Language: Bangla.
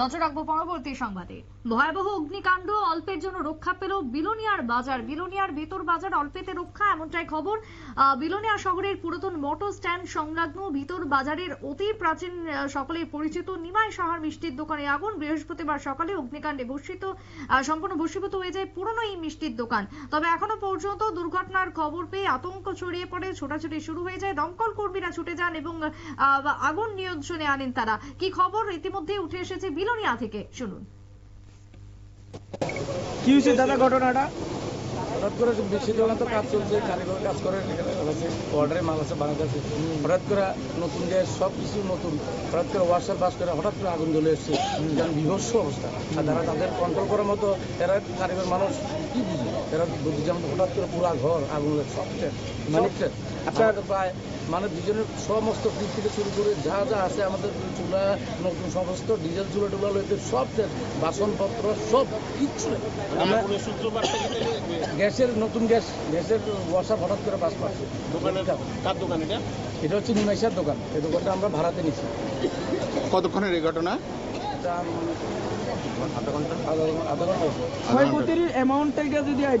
নজর রাখব পরবর্তী সংবাদে। ভয়াবহ অগ্নিকাণ্ড অল্পের জন্য রক্ষা পেল বিলোনিয়ার বাজার। বিলোনিয়ার ভেতর বাজার অল্পেতে রক্ষা এমনটাই খবর। বিলোনিয়া শহরের পুরাতন মোটর স্ট্যান্ড সংলগ্ন ভিতর বাজারের অতি প্রাচীন আহ, সকলেই পরিচিত নিমাই সাহার মিষ্টির দোকানে আগুন। বৃহস্পতিবার সকালে অগ্নিকাণ্ডে ভূষিত সম্পূর্ণ ভূষীভূত হয়ে যায় পুরনো এই মিষ্টির দোকান। তবে এখনও পর্যন্ত দুর্ঘটনার খবর পেয়ে আতঙ্ক ছড়িয়ে পড়ে ছোটাছুটি শুরু হয়ে যায়। দমকল কর্মীরা ছুটে যান এবং আগুন নিয়ন্ত্রণে আনেন তারা। কি খবর? ইতিমধ্যে উঠে এসেছে বিলোনিয়া থেকে শুনুন। কি হয়েছে দাদা ঘটনাটা? হঠাৎ করে বেশি দোকান তো কাজ চলছে কারিগর কাজ করে অর্ডারে মাল আছে বাংলাদেশে হঠাৎ করে নতুন গ্যাস সব কিছু নতুন হঠাৎ করে ওয়াশার বাস করে হঠাৎ করে আগুন জ্বলে এসছে। যেন বিভৎস অবস্থা। আর তারা তাদের কন্ট্রোল করার মতো এরা কারিগর মানুষ কি বুঝে? এরা যেমন হঠাৎ করে পুরা ঘর আগুন লাগে সব মানে আপনার প্রায় মানে দুজনের সমস্ত দিক থেকে শুরু করে যা যা আছে আমাদের চুলা নতুন সমস্ত ডিজেল চুলা টুলা লইতে সব বাসনপত্র সব কিচ্ছু আমরা গ্যাসের নতুন গ্যাস গ্যাসের ওয়াশাপ হঠাৎ করে বাস পাচ্ছে। দোকানের কার দোকান এটা? এটা হচ্ছে নিমাইশার দোকান। এই দোকানটা আমরা ভাড়াতে নিচ্ছি কতক্ষণের এই ঘটনা? এটা আধা ঘণ্টা। আধা ঘণ্টা। ক্ষয়ক্ষতির অ্যামাউন্টটা যদি আইডিয়া